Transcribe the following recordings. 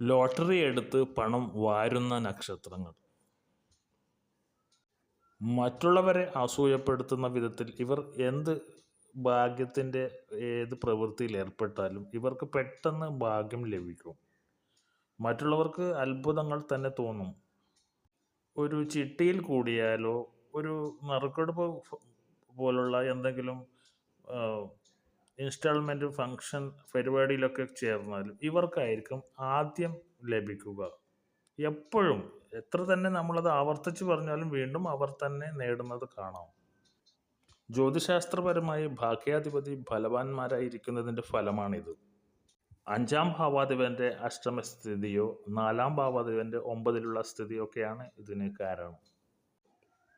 Lottery എടുത്ത് പണം വാരുന്ന നക്ഷത്രങ്ങൾ. മറ്റുള്ളവരെ അസൂയപ്പെടുത്തുന്ന വിധത്തിൽ ഇവർ എന്ത് ഭാഗ്യത്തിന്റെ ഏത് പ്രവൃത്തിയിൽ ഏർപ്പെട്ടാലും ഇവർക്ക് പെട്ടെന്ന് ഭാഗ്യം ലഭിക്കും. മറ്റുള്ളവർക്ക് അത്ഭുതങ്ങൾ തന്നെ തോന്നും. ഒരു ചിട്ടിയിൽ കൂടിയാലോ ഒരു നറുക്കെടുപ്പ് പോലുള്ള എന്തെങ്കിലും ഇൻസ്റ്റാൾമെന്റ് ഫങ്ഷൻ പരിപാടിയിലൊക്കെ ചേർന്നാലും ഇവർക്കായിരിക്കും ആദ്യം ലഭിക്കുക. എപ്പോഴും എത്ര തന്നെ നമ്മളത് ആവർത്തിച്ച് പറഞ്ഞാലും വീണ്ടും അവർ തന്നെ നേടുന്നത് കാണാം. ജ്യോതിശാസ്ത്രപരമായി ഭാഗ്യാധിപതി ഫലവാന്മാരായിരിക്കുന്നതിന്റെ ഫലമാണിത്. അഞ്ചാം ഭാവാധിപന്റെ അഷ്ടമസ്ഥിതിയോ നാലാം ഭാവാധിപന്റെ ഒമ്പതിലുള്ള സ്ഥിതിയോ ഒക്കെയാണ് ഇതിന് കാരണം.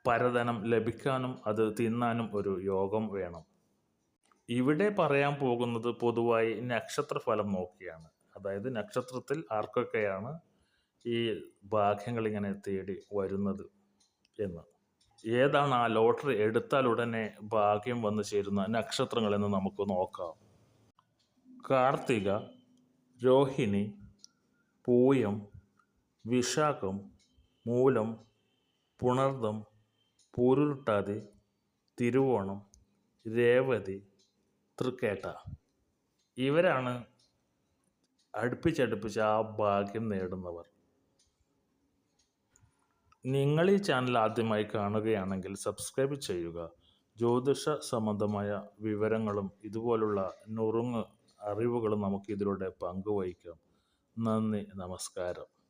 പരതനം ലഭിക്കാനും അത് തിന്നാനും ഒരു യോഗം വേണം. ഇവിടെ പറയാൻ പോകുന്നത് പൊതുവായി നക്ഷത്രഫലം നോക്കിയാണ്. അതായത് നക്ഷത്രത്തിൽ ആർക്കൊക്കെയാണ് ഈ ഭാഗ്യങ്ങൾ ഇങ്ങനെ തേടി വരുന്നത് എന്ന്. ഏതാണ് ആ ലോട്ടറി എടുത്താൽ ഉടനെ ഭാഗ്യം വന്നു ചേരുന്ന നക്ഷത്രങ്ങൾ എന്ന് നമുക്ക് നോക്കാം. കാർത്തിക രോഹിണി പൂയം വിശാഖം മൂലം പുണർദം പൂരുരുട്ടാതി തിരുവോണം രേവതി തൃക്കേട്ട. ഇവരാണ് അടുപ്പിച്ചടുപ്പിച്ച് ആ ഭാഗ്യം നേടുന്നവർ. നിങ്ങൾ ഈ ചാനൽ ആദ്യമായി കാണുകയാണെങ്കിൽ സബ്സ്ക്രൈബ് ചെയ്യുക. ജ്യോതിഷ സംബന്ധമായ വിവരങ്ങളും ഇതുപോലുള്ള നുറുങ്ങ് അറിവുകളും നമുക്ക് ഇതിലൂടെ പങ്കുവഹിക്കാം നന്ദി നമസ്കാരം.